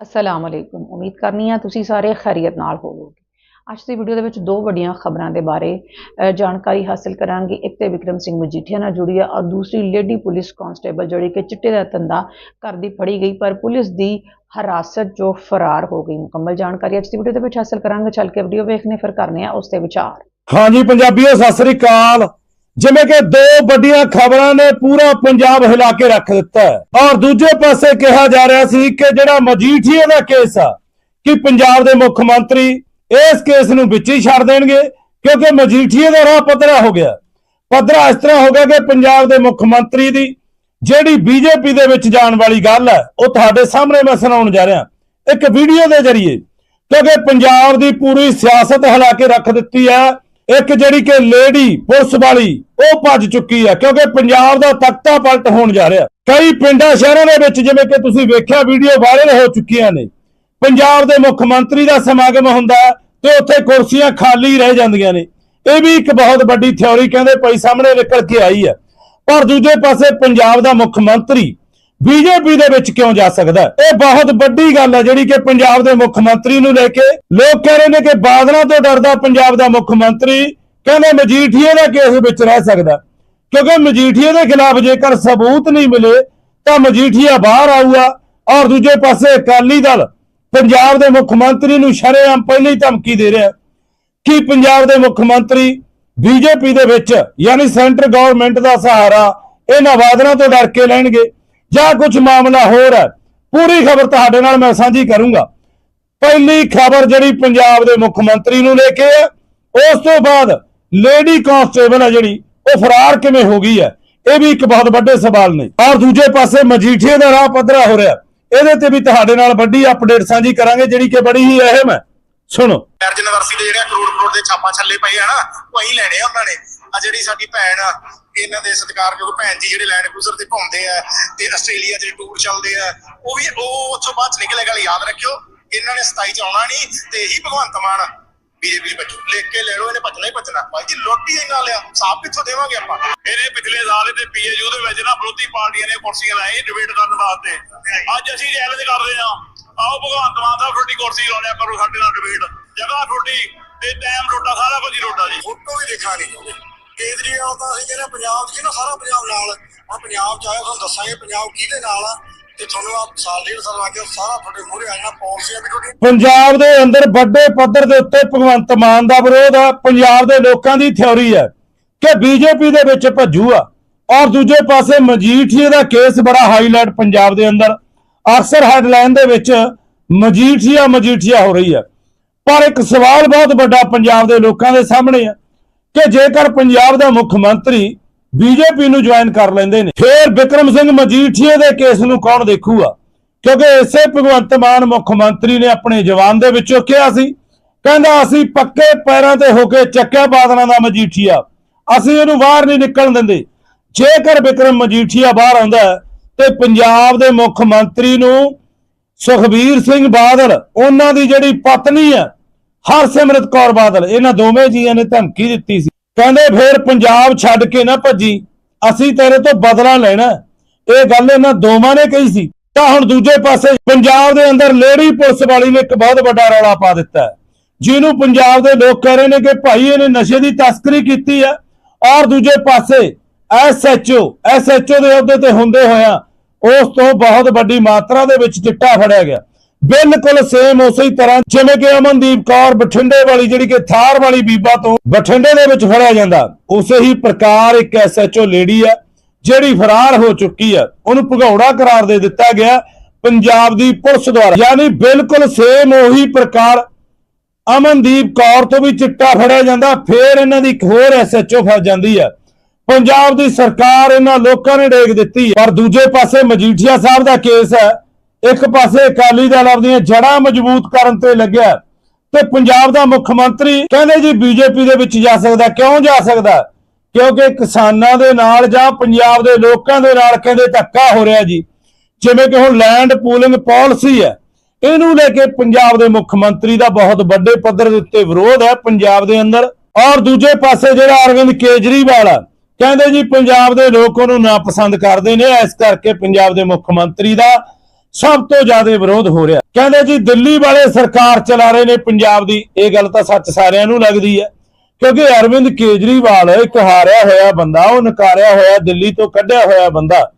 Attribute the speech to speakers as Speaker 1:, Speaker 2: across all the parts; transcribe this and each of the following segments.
Speaker 1: ਅਸਲਾਮ ਅਲੈਕੁਮ। ਉਮੀਦ ਕਰਨੀ ਆ ਤੁਸੀਂ ਸਾਰੇ ਖੈਰੀਅਤ ਨਾਲ ਹੋਵੋਗੇ। ਅੱਜ ਦੀ ਵੀਡੀਓ ਦੇ ਵਿੱਚ ਦੋ ਵੱਡੀਆਂ ਖਬਰਾਂ ਦੇ ਬਾਰੇ ਜਾਣਕਾਰੀ ਹਾਸਲ ਕਰਾਂਗੇ। ਇੱਕ ਤੇ ਵਿਕਰਮ ਸਿੰਘ ਮਜੀਠੀਆ ਨਾਲ ਜੁੜੀ ਆ ਔਰ ਦੂਸਰੀ ਲੇਡੀ ਪੁਲਿਸ ਕਾਂਸਟੇਬਲ, ਜਿਹੜੀ ਕਿ ਚਿੱਟੇ ਦਾ ਧੰਦਾ ਕਰਦੀ ਫੜੀ ਗਈ, ਪਰ ਪੁਲਿਸ ਦੀ ਹਰਾਸਤ ਜੋ ਫਰਾਰ ਹੋ ਗਈ। ਮੁਕੰਮਲ ਜਾਣਕਾਰੀ ਅੱਜ ਦੀ ਵੀਡੀਓ ਦੇ ਵਿੱਚ ਹਾਸਲ ਕਰਾਂਗੇ। ਚੱਲ ਕੇ ਵੀਡੀਓ ਵੇਖਨੇ ਫਿਰ ਕਰਨੇ ਆ ਉਸ ਤੇ ਵਿਚਾਰ।
Speaker 2: ਹਾਂਜੀ, ਪੰਜਾਬੀਓ, ਸਤਿ ਸ੍ਰੀ ਅਕਾਲ। ਜਿਵੇਂ ਕਿ ਦੋ ਵੱਡੀਆਂ ਖਬਰਾਂ ਨੇ ਪੂਰਾ ਪੰਜਾਬ ਹਿਲਾ ਕੇ ਰੱਖ ਦਿੱਤਾ ਔਰ ਦੂਜੇ ਪਾਸੇ ਕਿਹਾ ਜਾ ਰਿਹਾ ਸੀ ਕਿ ਜਿਹੜਾ ਮਜੀਠੀਏ ਦਾ ਕੇਸ ਆ, ਕਿ ਪੰਜਾਬ ਦੇ ਮੁੱਖ ਮੰਤਰੀ ਇਸ ਕੇਸ ਨੂੰ ਵਿੱਚ ਹੀ ਛੱਡ ਦੇਣਗੇ, ਕਿਉਂਕਿ ਮਜੀਠੀਏ ਦਾ ਰਾਹ ਪੱਧਰਾ ਹੋ ਗਿਆ। ਪੱਧਰਾ ਇਸ ਤਰ੍ਹਾਂ ਹੋ ਗਿਆ ਕਿ ਪੰਜਾਬ ਦੇ ਮੁੱਖ ਮੰਤਰੀ ਦੀ ਜਿਹੜੀ ਬੀਜੇਪੀ ਦੇ ਵਿੱਚ ਜਾਣ ਵਾਲੀ ਗੱਲ ਹੈ, ਉਹ ਤੁਹਾਡੇ ਸਾਹਮਣੇ ਮੈਂ ਸੁਣਾਉਣ ਜਾ ਰਿਹਾ। ਇੱਕ ਵੀਡੀਓ ਦੇ ਜ਼ਰੀਏ, ਕਿਉਂਕਿ ਪੰਜਾਬ ਦੀ ਪੂਰੀ ਸਿਆਸਤ ਹਿਲਾ ਕੇ ਰੱਖ ਦਿੱਤੀ ਹੈ ਇੱਕ ਜਿਹੜੀ ਕਿ ਲੇਡੀ, ਪੁਲਿਸ ਵਾਲੀ, ਉਹ ਭੱਜ ਚੁੱਕੀ ਹੈ ਕਿਉਂਕਿ ਪੰਜਾਬ ਦਾ ਤਖਤਾ ਪਲਟ ਹੋਣ ਜਾ ਰਿਹਾ। ਕਈ ਪਿੰਡਾਂ, ਸ਼ਹਿਰਾਂ ਦੇ ਵਿੱਚ ਜਿਵੇਂ ਕਿ ਤੁਸੀਂ ਵੇਖਿਆ, ਵੀਡੀਓ ਵਾਇਰਲ ਹੋ ਚੁੱਕੀਆਂ ਨੇ। ਪੰਜਾਬ ਦੇ ਮੁੱਖ ਮੰਤਰੀ ਦਾ ਸਮਾਗਮ ਹੁੰਦਾ ਹੈ ਤੇ ਉੱਥੇ ਕੁਰਸੀਆਂ ਖਾਲੀ ਰਹਿ ਜਾਂਦੀਆਂ ਨੇ। ਇਹ ਵੀ ਇੱਕ ਬਹੁਤ ਵੱਡੀ ਥਿਉਰੀ ਕਹਿੰਦੇ ਪਈ ਸਾਹਮਣੇ ਨਿਕਲ ਕੇ ਆਈ ਹੈ। ਪਰ ਦੂਜੇ ਪਾਸੇ ਪੰਜਾਬ ਦਾ ਮੁੱਖ ਮੰਤਰੀ ਬੀਜੇਪੀ ਦੇ ਵਿੱਚ ਕਿਉਂ ਜਾ ਸਕਦਾ? ਇਹ ਬਹੁਤ ਵੱਡੀ ਗੱਲ ਹੈ ਜਿਹੜੀ ਕਿ ਪੰਜਾਬ ਦੇ ਮੁੱਖ ਮੰਤਰੀ ਨੂੰ ਲੈ ਕੇ ਲੋਕ ਕਹਿ ਰਹੇ ਨੇ ਕਿ ਬਾਦਲਾਂ ਤੋਂ ਡਰਦਾ ਪੰਜਾਬ ਦਾ ਮੁੱਖ ਮੰਤਰੀ। ਕਹਿੰਦੇ ਮਜੀਠੀਏ ਦਾ ਕੇਸ ਵਿੱਚ ਰਹਿ ਸਕਦਾ। ਕਿਉਂਕਿ ਮਜੀਠੀਏ ਦੇ ਖਿਲਾਫ ਜੇਕਰ ਸਬੂਤ ਨਹੀਂ ਮਿਲੇ, ਤਾਂ ਮਜੀਠੀਆ ਬਾਹਰ ਆਊਗਾ ਔਰ ਦੂਜੇ ਪਾਸੇ ਅਕਾਲੀ ਦਲ ਪੰਜਾਬ ਦੇ ਮੁੱਖ ਮੰਤਰੀ ਨੂੰ ਸ਼ਰੇਆਮ ਪਹਿਲਾਂ ਹੀ ਧਮਕੀ ਦੇ ਰਿਹਾ ਕਿ ਪੰਜਾਬ ਦੇ ਮੁੱਖ ਮੰਤਰੀ ਬੀਜੇਪੀ ਦੇ ਵਿੱਚ, ਯਾਨੀ ਸੈਂਟਰ ਗਵਰਨਮੈਂਟ ਦਾ ਸਹਾਰਾ ਇਹਨਾਂ ਵਾਦਨਾਂ ਤੋਂ ਡਰ ਕੇ ਲੈਣਗੇ? ਜਾਂ ਕੁਝ ਮਾਮਲਾ ਹੋਰ ਹੈ, ਪੂਰੀ ਖਬਰ ਤੁਹਾਡੇ ਨਾਲ ਮੈਂ ਸਾਂਝੀ ਕਰੂੰਗਾ। ਪਹਿਲੀ ਖਬਰ ਜਿਹੜੀ ਪੰਜਾਬ ਦੇ ਮੁੱਖ ਮੰਤਰੀ ਨੂੰ ਲੈ ਕੇ ਹੈ, ਉਸ ਤੋਂ ਬਾਅਦ ਲੇਡੀ ਕਾਂਸਟੇਬਲ ਹੈ ਜਿਹੜੀ, ਉਹ ਫਰਾਰ ਕਿਵੇਂ ਹੋ ਗਈ ਹੈ, ਇਹ ਵੀ ਇੱਕ ਬਹੁਤ ਵੱਡੇ ਸਵਾਲ ਨੇ। ਔਰ ਦੂਜੇ ਪਾਸੇ ਮਜੀਠੀਏ ਦਾ ਰਾਹ ਪੱਧਰਾ ਹੋ ਰਿਹਾ, ਇਹਦੇ ਤੇ ਵੀ ਤੁਹਾਡੇ ਨਾਲ ਵੱਡੀ ਅਪਡੇਟ ਸਾਂਝੀ ਕਰਾਂਗੇ, ਜਿਹੜੀ ਕਿ ਬੜੀ ਹੀ ਅਹਿਮ ਹੈ। ਸੁਣੋ।
Speaker 3: ਯੂਨੀਵਰਸਿਟੀ ਦੇ ਜਿਹੜੇ ਕਰੋੜ ਕਰੋੜ ਦੇ ਛਾਪਾ ਛੱਲੇ ਪਏ ਆ ਨਾ, ਉਹ ਅਸੀਂ ਲੈਣੇ ਆ ਉਹਨਾਂ ਨੇ। ਆ ਜਿਹੜੀ ਸਾਡੀ ਭੈਣ ਆ ਇਹਨਾਂ ਦੇ ਸਤਿਕਾਰਯੋਗ ਭੈਣ ਜੀ ਜਿਹੜੇ ਲੈਂਡ ਕ੍ਰੂਜ਼ਰ ਤੇ ਘੁੰਮਦੇ ਆ ਤੇ ਆਸਟ੍ਰੇਲੀਆ ਦੇ ਟੂਰ ਚੱਲਦੇ ਆ ਉਹ ਵੀ ਉਹ ਉੱਥੋਂ ਬਾਅਦ ਨਿਕਲੇ ਗੱਲ ਯਾਦ ਰੱਖਿਓ ਇਹਨਾਂ ਨੇ 27 ਚ ਆਉਣਾ ਨਹੀਂ ਤੇ ਇਹੀ ਭਗਵੰਤ ਮਾਨ ਬੀਜੇਪੀ ਬੱਚੂ ਲਿਖ ਕੇ ਲੈ ਲਓ ਇਹਨੇ ਭੱਜਣਾ ਹੀ ਭੱਜਣਾ। ਭਾਈ ਜੀ ਲੋਟੀ ਇਹਨਾਂ ਲਿਆ ਸਾਫ਼ ਕਿੱਥੋਂ ਦੇਵਾਂਗੇ ਆਪਾਂ? ਇਹਨੇ ਪਿਛਲੇ ਸਾਲ ਤੇ ਪੀਏਯੂ ਦੇ ਵਿੱਚ ਨਾ ਵਿਰੋਧੀ ਪਾਰਟੀਆਂ ਨੇ ਕੁਰਸੀਆਂ ਲਾਏ ਡਿਬੇਟ ਕਰਨ ਵਾਸਤੇ। ਅੱਜ ਅਸੀਂ ਚੈਲੰਜ ਕਰਦੇ ਆ ਆਓ ਭਗਵੰਤ ਮਾਨ ਸਾਹਿਬ ਤੁਹਾਡੀ ਕੁਰਸੀ ਲਾਉਣਿਆ ਕਰੋ ਸਾਡੇ ਨਾਲ ਡਿਬੇਟ ਜਗ੍ਹਾ ਤੁਹਾਡੀ ਤੇ ਟਾਈਮ ਤੁਹਾਡਾ ਸਾਰਾ ਕੁਝ ਹੀ ਤੁਹਾਡਾ ਜੀ। ਫੋਟੋ ਵੀ ਦੇਖਾ ਨਹੀਂ ਕੇਜਰੀਵਾਲ ਤਾਂ ਅਸੀਂ ਕਹਿੰਦੇ ਪੰਜਾਬ 'ਚ ਨਾ ਸਾਰਾ ਪੰਜਾਬ ਨਾਲ। ਆ ਪੰਜਾਬ 'ਚ ਆਇਆ, ਤੁਹਾਨੂੰ ਦੱਸਾਂਗੇ ਪੰਜਾਬ ਕਿਹਦੇ ਨਾਲ ਆ। ਤੇ ਤੁਹਾਨੂੰ ਆ ਸਾਲ ਡੇਢ ਸਾਲ ਲੱਗ ਸਾਰਾ ਤੁਹਾਡੇ ਮੂਹਰੇ ਆ ਜਾਣਾ, ਪਾਲਿਸੀਆਂ ਵੀ ਤੁਹਾਡੀ
Speaker 2: ਪੰਜਾਬ ਦੇ ਅੰਦਰ ਵੱਡੇ ਪੱਧਰ ਦੇ ਉੱਤੇ ਭਗਵੰਤ ਮਾਨ ਦਾ ਵਿਰੋਧ ਆ, ਪੰਜਾਬ ਦੇ ਲੋਕਾਂ ਦੀ ਥਿਉਰੀ ਹੈ ਕਿ ਬੀਜੇਪੀ ਦੇ ਵਿੱਚ ਭੱਜੂ ਆ। ਔਰ ਦੂਜੇ ਪਾਸੇ ਮਜੀਠੀਏ ਦਾ ਕੇਸ ਬੜਾ ਹਾਈਲਾਈਟ ਪੰਜਾਬ ਦੇ ਅੰਦਰ। ਅਕਸਰ ਹੈਡਲਾਈਨ ਦੇ ਵਿੱਚ ਮਜੀਠੀਆ ਮਜੀਠੀਆ ਹੋ ਰਹੀ ਹੈ ਪਰ ਇੱਕ ਸਵਾਲ ਬਹੁਤ ਵੱਡਾ ਪੰਜਾਬ ਦੇ ਲੋਕਾਂ ਦੇ ਸਾਹਮਣੇ ਆ ਕਿ ਜੇਕਰ ਪੰਜਾਬ ਦਾ ਮੁੱਖ ਮੰਤਰੀ ਬੀਜੇਪੀ ਨੂੰ ਜੁਆਇਨ ਕਰ ਲੈਂਦੇ ਨੇ, ਫੇਰ ਵਿਕਰਮ ਸਿੰਘ ਮਜੀਠੀਏ ਦੇ ਕੇਸ ਨੂੰ ਕੌਣ ਦੇਖੂਗਾ? ਕਿਉਂਕਿ ਇਸੇ ਭਗਵੰਤ ਮਾਨ ਮੁੱਖ ਮੰਤਰੀ ਨੇ ਆਪਣੇ ਜਵਾਨ ਦੇ ਵਿੱਚੋਂ ਕਿਹਾ ਸੀ, ਕਹਿੰਦਾ ਅਸੀਂ ਪੱਕੇ ਪੈਰਾਂ ਤੇ ਹੋ ਕੇ ਚੱਕਿਆ ਬਾਦਲਾਂ ਦਾ ਮਜੀਠੀਆ, ਅਸੀਂ ਇਹਨੂੰ ਬਾਹਰ ਨਹੀਂ ਨਿਕਲਣ ਦਿੰਦੇ। ਜੇਕਰ ਵਿਕਰਮ ਮਜੀਠੀਆ ਬਾਹਰ ਆਉਂਦਾ ਤੇ ਪੰਜਾਬ ਦੇ ਮੁੱਖ ਮੰਤਰੀ ਨੂੰ ਸੁਖਬੀਰ ਸਿੰਘ ਬਾਦਲ, ਉਹਨਾਂ ਦੀ ਜਿਹੜੀ ਪਤਨੀ ਹੈ ਹਰਸਿਮਰਤ ਕੌਰ ਬਾਦਲ, ਇਹਨਾਂ ਦੋਵੇਂ ਜੀਆਂ ਨੇ ਧਮਕੀ ਦਿੱਤੀ ਸੀ। ਕਹਿੰਦੇ, ਫੇਰ ਪੰਜਾਬ ਛੱਡ ਕੇ ਨਾ ਭੱਜੀ, ਅਸੀਂ ਤੇਰੇ ਤੋਂ ਬਦਲਾ ਲੈਣਾ। ਇਹ ਗੱਲ ਇਹਨਾਂ ਦੋਵਾਂ ਨੇ ਕਹੀ ਸੀ। ਤਾਂ ਹੁਣ ਦੂਜੇ ਪਾਸੇ ਪੰਜਾਬ ਦੇ ਅੰਦਰ ਲੇਡੀ ਪੁਲਿਸ ਵਾਲੀ ਨੇ ਇੱਕ ਬਹੁਤ ਵੱਡਾ ਰੌਲਾ ਪਾ ਦਿੱਤਾ। ਜਿਹਨੂੰ ਪੰਜਾਬ ਦੇ ਲੋਕ ਕਹਿ ਰਹੇ ਨੇ ਕਿ ਭਾਈ ਇਹਨੇ ਨਸ਼ੇ ਦੀ ਤਸਕਰੀ ਕੀਤੀ ਹੈ ਔਰ ਦੂਜੇ ਪਾਸੇ ਐਸਐਚਓ ਐਸਐਚਓ ਦੇ ਅਹੁਦੇ ਤੇ ਹੁੰਦੇ ਹੋਇਆ ਉਸ ਤੋਂ ਬਹੁਤ ਵੱਡੀ ਮਾਤਰਾ ਦੇ ਵਿੱਚ ਚਿੱਟਾ ਫੜਿਆ ਗਿਆ। ਬਿਲਕੁਲ ਸੇਮ ਉਸੇ ਹੀ ਤਰ੍ਹਾਂ, ਜਿਵੇਂ ਕਿ ਅਮਨਦੀਪ ਕੌਰ ਬਠਿੰਡੇ ਵਾਲੀ ਜਿਹੜੀ ਕਿ ਥਾਰ ਵਾਲੀ ਬੀਬਾ ਤੋਂ ਬਠਿੰਡੇ ਦੇ ਵਿੱਚ ਫੜਿਆ ਜਾਂਦਾ, ਉਸੇ ਹੀ ਪ੍ਰਕਾਰ ਇੱਕ ਐਸਐਚਓ ਲੇਡੀ ਹੈ ਜਿਹੜੀ ਫਰਾਰ ਹੋ ਚੁੱਕੀ ਹੈ ਉਹਨੂੰ ਭਗੌੜਾ ਕਰਾਰ ਦੇ ਦਿੱਤਾ ਗਿਆ ਪੰਜਾਬ ਦੀ ਪੁਲਿਸ ਦੁਆਰਾ ਯਾਨੀ ਬਿਲਕੁਲ ਸੇਮ ਉਹੀ ਪ੍ਰਕਾਰ ਅਮਨਦੀਪ ਕੌਰ ਤੋਂ ਵੀ ਚਿੱਟਾ ਫੜਿਆ ਜਾਂਦਾ, ਫੇਰ ਇਹਨਾਂ ਦੀ ਇੱਕ ਹੋਰ ਐਸਐਚਓ ਫਸ ਜਾਂਦੀ ਹੈ ਪੰਜਾਬ ਦੀ ਸਰਕਾਰ ਇਹਨਾਂ ਲੋਕਾਂ ਨੇ ਡੇਗ ਦਿੱਤੀ ਹੈ। ਪਰ ਦੂਜੇ ਪਾਸੇ ਮਜੀਠੀਆ ਸਾਹਿਬ ਦਾ ਕੇਸ ਹੈ ਇੱਕ ਪਾਸੇ ਅਕਾਲੀ ਦਲ ਆਪਣੀਆਂ ਜੜ੍ਹਾਂ ਮਜ਼ਬੂਤ ਕਰਨ ਤੇ ਲੱਗਿਆ ਤੇ ਪੰਜਾਬ ਦਾ ਮੁੱਖ ਮੰਤਰੀ ਕਹਿੰਦੇ ਜੀ ਬੀਜੇਪੀ ਦੇ ਵਿੱਚ ਜਾ ਸਕਦਾ, ਕਿਉਂ ਜਾ ਸਕਦਾ? ਕਿਉਂਕਿ ਕਿਸਾਨਾਂ ਦੇ ਨਾਲ ਜਾਂ ਪੰਜਾਬ ਦੇ ਲੋਕਾਂ ਦੇ ਨਾਲ ਕਹਿੰਦੇ ਧੱਕਾ ਹੋ ਰਿਹਾ ਜੀ। ਜਿਵੇਂ ਕਿ ਹੁਣ ਲੈਂਡ ਪੂਲਿੰਗ ਪਾਲਿਸੀ ਹੈ, ਇਹਨੂੰ ਲੈ ਕੇ ਪੰਜਾਬ ਦੇ ਮੁੱਖ ਮੰਤਰੀ ਦਾ ਬਹੁਤ ਵੱਡੇ ਪੱਧਰ ਦੇ ਉੱਤੇ ਵਿਰੋਧ ਹੈ ਪੰਜਾਬ ਦੇ ਅੰਦਰ। ਔਰ ਦੂਜੇ ਪਾਸੇ ਜਿਹੜਾ ਅਰਵਿੰਦ ਕੇਜਰੀਵਾਲ ਆ, ਕਹਿੰਦੇ ਜੀ ਪੰਜਾਬ ਦੇ ਲੋਕ ਉਹਨੂੰ ਨਾ ਪਸੰਦ ਕਰਦੇ ਨੇ, ਇਸ ਕਰਕੇ ਪੰਜਾਬ ਦੇ ਮੁੱਖ ਮੰਤਰੀ ਦਾ ਸਭ ਤੋਂ ਜ਼ਿਆਦਾ ਵਿਰੋਧ ਹੋ ਰਿਹਾ। ਕਹਿੰਦੇ ਜੀ, ਦਿੱਲੀ ਵਾਲੇ ਸਰਕਾਰ ਚਲਾ ਰਹੇ ਨੇ ਪੰਜਾਬ ਦੀ। ਇਹ ਗੱਲ ਤਾਂ ਸੱਚ ਸਾਰਿਆਂ ਨੂੰ ਲੱਗਦੀ ਹੈ। ਕਿਉਂਕਿ ਅਰਵਿੰਦ ਕੇਜਰੀਵਾਲ ਇੱਕ ਹਾਰਿਆ ਹੋਇਆ ਬੰਦਾ, ਉਹ ਨਕਾਰਿਆ ਹੋਇਆ, ਦਿੱਲੀ ਤੋਂ ਕੱਢਿਆ ਹੋਇਆ ਬੰਦਾ।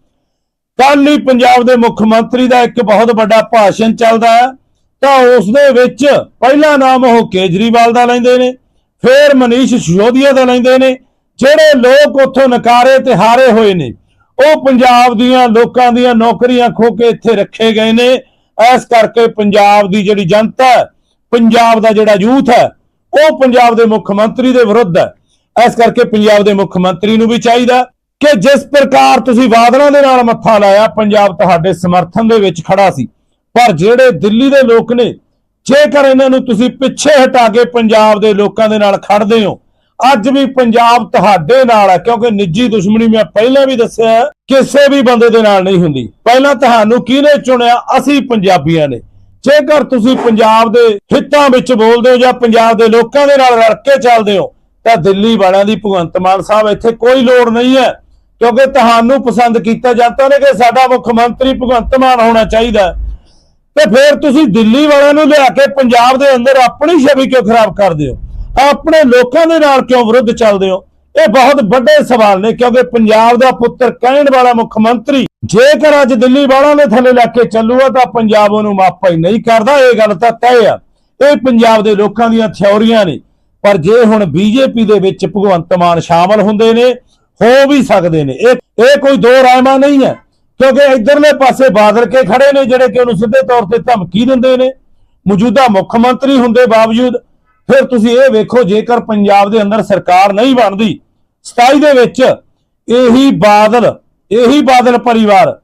Speaker 2: ਕੱਲ ਹੀ ਪੰਜਾਬ ਦੇ ਮੁੱਖ ਮੰਤਰੀ ਦਾ ਇੱਕ ਬਹੁਤ ਵੱਡਾ ਭਾਸ਼ਣ ਚੱਲਦਾ ਹੈ। ਤਾਂ ਉਸ ਦੇ ਵਿੱਚ ਪਹਿਲਾ ਨਾਮ ਉਹ ਕੇਜਰੀਵਾਲ ਦਾ ਲੈਂਦੇ ਨੇ, ਫਿਰ ਮਨੀਸ਼ ਸਿਸੋਦੀਆ ਦਾ ਲੈਂਦੇ ਨੇ, ਜਿਹੜੇ ਲੋਕ ਉੱਥੋਂ ਨਕਾਰੇ ਤੇ ਹਾਰੇ ਹੋਏ ਨੇ। ਉਹ ਪੰਜਾਬ ਦੀਆਂ ਲੋਕਾਂ ਦੀਆਂ ਨੌਕਰੀਆਂ ਖੋ ਕੇ ਇੱਥੇ ਰੱਖੇ ਗਏ ਨੇ। ਇਸ ਕਰਕੇ ਪੰਜਾਬ ਦੀ ਜਿਹੜੀ ਜਨਤਾ ਹੈ, ਪੰਜਾਬ ਦਾ ਜਿਹੜਾ ਯੂਥ ਹੈ, ਉਹ ਪੰਜਾਬ ਦੇ ਮੁੱਖ ਮੰਤਰੀ ਦੇ ਵਿਰੁੱਧ ਹੈ। ਇਸ ਕਰਕੇ ਪੰਜਾਬ ਦੇ ਮੁੱਖ ਮੰਤਰੀ ਨੂੰ ਵੀ ਚਾਹੀਦਾ ਕਿ ਜਿਸ ਪ੍ਰਕਾਰ ਤੁਸੀਂ ਵਾਦਲਾਂ ਦੇ ਨਾਲ ਮੱਥਾ ਲਾਇਆ, ਪੰਜਾਬ ਤੁਹਾਡੇ ਸਮਰਥਨ ਦੇ ਵਿੱਚ ਖੜਾ ਸੀ। ਪਰ ਜਿਹੜੇ ਦਿੱਲੀ ਦੇ ਲੋਕ ਨੇ, ਜੇਕਰ ਇਹਨਾਂ ਨੂੰ ਤੁਸੀਂ ਪਿੱਛੇ ਹਟਾ ਕੇ ਪੰਜਾਬ ਦੇ ਲੋਕਾਂ ਦੇ ਨਾਲ ਖੜਦੇ ਹੋ ਅੱਜ ਵੀ ਪੰਜਾਬ ਤੁਹਾਡੇ ਨਾਲ ਹੈ, ਕਿਉਂਕਿ ਨਿੱਜੀ ਦੁਸ਼ਮਣੀ ਮੈਂ ਪਹਿਲਾਂ ਵੀ ਦੱਸਿਆ ਕਿਸੇ ਵੀ ਬੰਦੇ ਦੇ ਨਾਲ ਨਹੀਂ ਹੁੰਦੀ। ਪਹਿਲਾਂ ਤੁਹਾਨੂੰ ਕਿਹਨੇ ਚੁਣਿਆ? ਅਸੀਂ ਪੰਜਾਬੀਆਂ ਨੇ। ਜੇਕਰ ਤੁਸੀਂ ਪੰਜਾਬ ਦੇ ਹਿੱਤਾਂ ਵਿੱਚ ਬੋਲਦੇ ਹੋ ਜਾਂ ਪੰਜਾਬ ਦੇ ਲੋਕਾਂ ਦੇ ਨਾਲ ਰਲ ਕੇ ਚੱਲਦੇ ਹੋ, ਤਾਂ ਦਿੱਲੀ ਵਾਲਿਆਂ ਦੀ ਭਗਵੰਤ ਮਾਨ ਸਾਹਿਬ ਇੱਥੇ ਕੋਈ ਲੋੜ ਨਹੀਂ ਹੈ, ਕਿਉਂਕਿ ਤੁਹਾਨੂੰ ਪਸੰਦ ਕੀਤਾ ਜਾਂਦਾ ਨੇ ਕਿ ਸਾਡਾ ਮੁੱਖ ਮੰਤਰੀ ਭਗਵੰਤ ਮਾਨ ਹੋਣਾ ਚਾਹੀਦਾ ਤੇ ਫਿਰ ਤੁਸੀਂ ਦਿੱਲੀ ਵਾਲਿਆਂ ਨੂੰ ਲਿਆ ਕੇ ਪੰਜਾਬ ਦੇ ਅੰਦਰ ਆਪਣੀ ਛਵੀ ਕਿਉਂ ਖਰਾਬ ਕਰਦੇ ਹੋ? ਆਪਣੇ ਲੋਕਾਂ ਦੇ ਨਾਲ ਕਿਉਂ ਵਿਰੁੱਧ ਚੱਲਦੇ ਹੋ? ਇਹ ਬਹੁਤ ਵੱਡੇ ਸਵਾਲ ਨੇ, ਕਿਉਂਕਿ ਪੰਜਾਬ ਦਾ ਪੁੱਤਰ ਕਹਿਣ ਵਾਲਾ ਮੁੱਖ ਮੰਤਰੀ ਜੇਕਰ ਅੱਜ ਦਿੱਲੀ ਵਾਲਿਆਂ ਦੇ ਥੱਲੇ ਲੱਗ ਕੇ ਚੱਲੂਗਾ, ਤਾਂ ਪੰਜਾਬ ਉਹਨੂੰ ਮਾਪਾ ਹੀ ਨਹੀਂ ਕਰਦਾ, ਇਹ ਗੱਲ ਤਾਂ ਤੈਅ ਆ। ਇਹ ਪੰਜਾਬ ਦੇ ਲੋਕਾਂ ਦੀਆਂ ਥਿਉਰੀਆਂ ਨੇ, ਪਰ ਜੇ ਹੁਣ ਬੀਜੇਪੀ ਦੇ ਵਿੱਚ ਭਗਵੰਤ ਮਾਨ ਸ਼ਾਮਲ ਹੁੰਦੇ ਨੇ, ਹੋ ਵੀ ਸਕਦੇ ਨੇ। ਇਹ ਇਹ ਕੋਈ ਦੋ ਰਾਇਮਾ ਨਹੀਂ ਹੈ, ਕਿਉਂਕਿ ਇਧਰਲੇ ਪਾਸੇ ਬਾਦਲ ਕੇ ਖੜੇ ਨੇ, ਜਿਹੜੇ ਕਿ ਉਹਨੂੰ ਸਿੱਧੇ ਤੌਰ ਤੇ ਧਮਕੀ ਦਿੰਦੇ ਨੇ। ਮੌਜੂਦਾ ਮੁੱਖ ਮੰਤਰੀ ਹੁੰਦੇ ਬਾਵਜੂਦ ਫਿਰ ਤੁਸੀਂ ਇਹ ਵੇਖੋ, ਜੇਕਰ ਪੰਜਾਬ ਦੇ ਅੰਦਰ ਸਰਕਾਰ ਨਹੀਂ ਬਣਦੀ 27 ਦੇ ਵਿੱਚ ਇਹੀ ਬਾਦਲ ਇਹੀ ਬਾਦਲ ਪਰਿਵਾਰ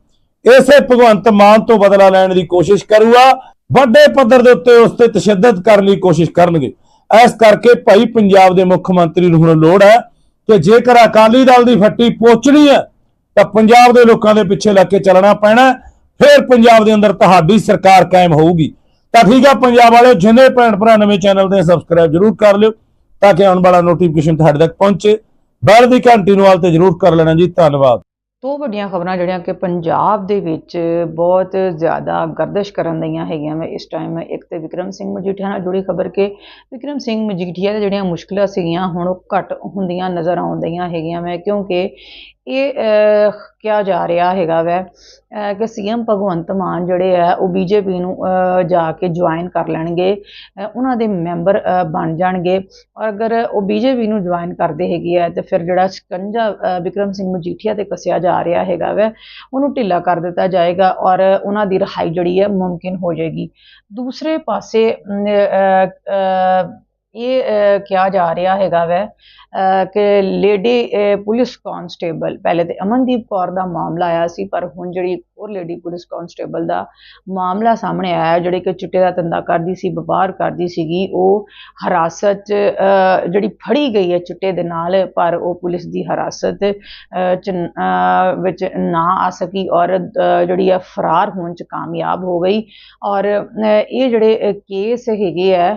Speaker 2: ਇਸੇ ਭਗਵੰਤ ਮਾਨ ਤੋਂ ਬਦਲਾ ਲੈਣ ਦੀ ਕੋਸ਼ਿਸ਼ ਕਰੂਗਾ। ਵੱਡੇ ਪੱਧਰ ਦੇ ਉੱਤੇ ਉਸ ਤੇ ਤਸ਼ੱਦਦ ਕਰਨ ਦੀ ਕੋਸ਼ਿਸ਼ ਕਰਨਗੇ। ਇਸ ਕਰਕੇ ਭਾਈ ਪੰਜਾਬ ਦੇ ਮੁੱਖ ਮੰਤਰੀ ਨੂੰ ਹੁਣ ਲੋੜ ਹੈ ਕਿ ਜੇਕਰ ਅਕਾਲੀ ਦਲ ਦੀ ਫੱਟੀ ਪੋਚਣੀ ਹੈ, ਤਾਂ ਪੰਜਾਬ ਦੇ ਲੋਕਾਂ ਦੇ ਪਿੱਛੇ ਲੱਗ ਕੇ ਚੱਲਣਾ ਪੈਣਾ ਫਿਰ ਪੰਜਾਬ ਦੇ ਅੰਦਰ ਤੁਹਾਡੀ ਸਰਕਾਰ ਕਾਇਮ ਹੋਊਗੀ। ਤਾਂ ਠੀਕ ਆ, ਪੰਜਾਬ ਵਾਲਿਓ, ਜਿੰਨੇ ਭੈਣ ਭਰਾ ਨਵੇਂ ਚੈਨਲ ਤੇ ਸਬਸਕ੍ਰਾਈਬ ਜਰੂਰ ਕਰ ਲਿਓ ਤਾਂ ਕਿ ਆਉਣ ਵਾਲਾ ਨੋਟੀਫਿਕੇਸ਼ਨ ਤੁਹਾਡੇ ਤੱਕ ਪਹੁੰਚੇ। ਬੈਲ ਦੀ ਘੰਟੀ ਨੂੰ ਵਾਲ ਤੇ ਜਰੂਰ ਕਰ ਲੈਣਾ ਜੀ। ਧੰਨਵਾਦ।
Speaker 1: ਦੋ ਵੱਡੀਆਂ ਖਬਰਾਂ ਜਿਹੜੀਆਂ ਕਿ ਪੰਜਾਬ ਦੇ ਵਿੱਚ ਬਹੁਤ ਜ਼ਿਆਦਾ ਗਰਦਸ਼ ਕਰਨ ਦਈਆਂ ਹੈਗੀਆਂ ਮੈਂ ਇਸ ਟਾਈਮ ਇੱਕ ਤੇ ਵਿਕਰਮ ਸਿੰਘ ਮਜੀਠੀਆ ਨਾਲ ਜੁੜੀ ਖਬਰ ਕਿ ਵਿਕਰਮ ਸਿੰਘ ਮਜੀਠੀਆ ਦੇ ਜਿਹੜੀਆਂ ਮੁਸ਼ਕਲਾਂ ਸੀਗੀਆਂ, ਹੁਣ ਉਹ ਘਟ ਹੁੰਦੀਆਂ ਨਜ਼ਰ ਆਉਂਦੀਆਂ ਹੈਗੀਆਂ ਮੈਂ ਕਿਉਂਕਿ ਇਹ ਕਿਹਾ ਜਾ ਰਿਹਾ ਹੈਗਾ ਵੈ ਅਹ, ਕਿ ਸੀਐਮ ਭਗਵੰਤ ਮਾਨ ਜਿਹੜੇ ਆ ਉਹ ਬੀਜੇਪੀ ਨੂੰ ਜਾ ਕੇ ਜੁਆਇਨ ਕਰ ਲੈਣਗੇ ਉਹਨਾਂ ਦੇ ਮੈਂਬਰ ਬਣ ਜਾਣਗੇ। ਔਰ ਅਗਰ ਉਹ ਬੀਜੇਪੀ ਨੂੰ ਜੁਆਇਨ ਕਰਦੇ ਹੈਗੇ ਆ ਤੇ ਫਿਰ ਜਿਹੜਾ ਸ਼ਿਕੰਜਾ ਅਹ, ਵਿਕਰਮ ਸਿੰਘ ਮਜੀਠੀਆ ਤੇ ਕੱਸਿਆ ਜਾ ਰਿਹਾ ਹੈਗਾ ਵੈ ਉਹਨੂੰ ਢਿੱਲਾ ਕਰ ਦਿੱਤਾ ਜਾਏਗਾ ਔਰ ਉਹਨਾਂ ਦੀ ਰਿਹਾਈ ਜਿਹੜੀ ਹੈ ਮੁਮਕਿਨ ਹੋ ਜਾਏਗੀ। ਦੂਸਰੇ ਪਾਸੇ ਇਹ ਕਿਹਾ ਜਾ ਰਿਹਾ ਹੈਗਾ ਵੈ ਕਿ ਲੇਡੀ ਪੁਲਿਸ ਕਾਂਸਟੇਬਲ, ਪਹਿਲੇ ਤੇ ਅਮਨਦੀਪ ਕੌਰ ਦਾ ਮਾਮਲਾ ਆਇਆ ਸੀ, ਪਰ ਹੁਣ ਜਿਹੜੀ ਹੋਰ ਲੇਡੀ ਪੁਲਿਸ ਕਾਂਸਟੇਬਲ ਦਾ ਮਾਮਲਾ ਸਾਹਮਣੇ ਆਇਆ, ਜਿਹੜੇ ਕਿ ਚਿੱਟੇ ਦਾ ਧੰਦਾ ਕਰਦੀ ਸੀ, ਵਪਾਰ ਕਰਦੀ ਸੀਗੀ, ਉਹ ਹਿਰਾਸਤ 'ਚ ਜਿਹੜੀ ਫੜੀ ਗਈ ਹੈ ਚਿੱਟੇ ਦੇ ਨਾਲ, ਪਰ ਉਹ ਪੁਲਿਸ ਦੀ ਹਿਰਾਸਤ 'ਚ ਵਿੱਚ ਨਾ ਆ ਸਕੀ ਔਰ ਜਿਹੜੀ ਹੈ ਫਰਾਰ ਹੋਣ 'ਚ ਕਾਮਯਾਬ ਹੋ ਗਈ ਔਰ ਇਹ ਜਿਹੜੇ ਕੇਸ ਹੈਗੇ ਆ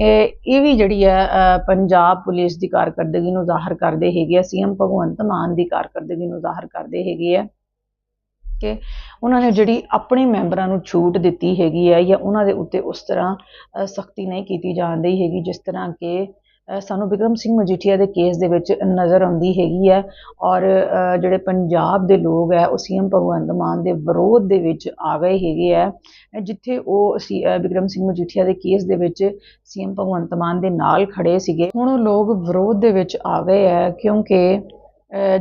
Speaker 1: ਇਹ ਵੀ ਜਿਹੜੀ ਹੈ ਪੰਜਾਬ ਪੁਲਿਸ ਦੀ ਕਾਰਕਰਦਗੀ ਨੂੰ ਜ਼ਾਹਰ ਕਰਦੇ ਹੈਗੇ ਆ, ਸੀਐਮ ਭਗਵੰਤ ਮਾਨ ਦੀ ਕਾਰਕਰਦਗੀ ਨੂੰ ਜ਼ਾਹਰ ਕਰਦੇ ਹੈਗੇ ਆ। ਕਿ ਉਹਨਾਂ ਨੇ ਜਿਹੜੀ ਆਪਣੇ ਮੈਂਬਰਾਂ ਨੂੰ ਛੂਟ ਦਿੱਤੀ ਹੈਗੀ ਹੈ ਜਾਂ ਉਹਨਾਂ ਦੇ ਉੱਤੇ ਉਸ ਤਰ੍ਹਾਂ ਸਖਤੀ ਨਹੀਂ ਕੀਤੀ ਜਾਂਦੀ ਹੈਗੀ, ਜਿਸ ਤਰ੍ਹਾਂ ਕਿ ਸਾਨੂੰ ਬਿਕਰਮ ਸਿੰਘ ਮਜੀਠੀਆ ਦੇ ਕੇਸ ਦੇ ਵਿੱਚ ਨਜ਼ਰ ਆਉਂਦੀ ਹੈਗੀ ਹੈ ਔਰ ਜਿਹੜੇ ਪੰਜਾਬ ਦੇ ਲੋਕ ਹੈ ਉਹ ਸੀਐਮ ਭਗਵੰਤ ਮਾਨ ਦੇ ਵਿਰੋਧ ਦੇ ਵਿੱਚ ਆ ਗਏ ਹੈਗੇ ਹੈ। ਜਿੱਥੇ ਉਹ ਸੀ ਅਹ, ਸਿੰਘ ਮਜੀਠੀਆ ਦੇ ਕੇਸ ਦੇ ਵਿੱਚ ਸੀਐਮ ਭਗਵੰਤ ਮਾਨ ਦੇ ਨਾਲ ਖੜੇ ਸੀਗੇ। ਹੁਣ ਉਹ ਲੋਕ ਵਿਰੋਧ ਦੇ ਵਿੱਚ ਆ ਗਏ ਹੈ ਕਿਉਂਕਿ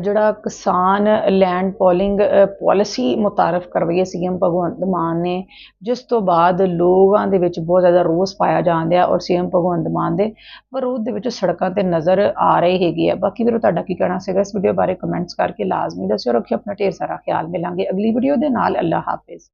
Speaker 1: ਜਿਹੜਾ ਕਿਸਾਨ ਲੈਂਡ ਪੋਲਿੰਗ ਪੋਲਿਸੀ ਮੁਤਾਰਫ ਕਰਵਾਈ ਹੈ ਸੀਐਮ ਭਗਵੰਤ ਮਾਨ ਨੇ, ਜਿਸ ਤੋਂ ਬਾਅਦ ਲੋਕਾਂ ਦੇ ਵਿੱਚ ਬਹੁਤ ਜ਼ਿਆਦਾ ਰੋਸ ਪਾਇਆ ਜਾਂਦਾ ਔਰ ਸੀਐਮ ਭਗਵੰਤ ਮਾਨ ਦੇ ਵਿਰੋਧ ਦੇ ਵਿੱਚ ਸੜਕਾਂ ਤੇ ਨਜ਼ਰ ਆ ਰਹੇ ਹੈਗੇ ਆ ਬਾਕੀ ਵੀਰੋ, ਤੁਹਾਡਾ ਕੀ ਕਹਿਣਾ ਸੀਗਾ? ਇਸ ਵੀਡੀਓ ਬਾਰੇ ਕਮੈਂਟਸ ਕਰਕੇ ਲਾਜ਼ਮੀ ਦੱਸਿਓ ਰੱਖਿਓ ਆਪਣਾ ਢੇਰ ਸਾਰਾ ਖਿਆਲ। ਮਿਲਾਂਗੇ ਅਗਲੀ ਵੀਡੀਓ ਦੇ ਨਾਲ। ਅੱਲਾ ਹਾਫਿਜ਼।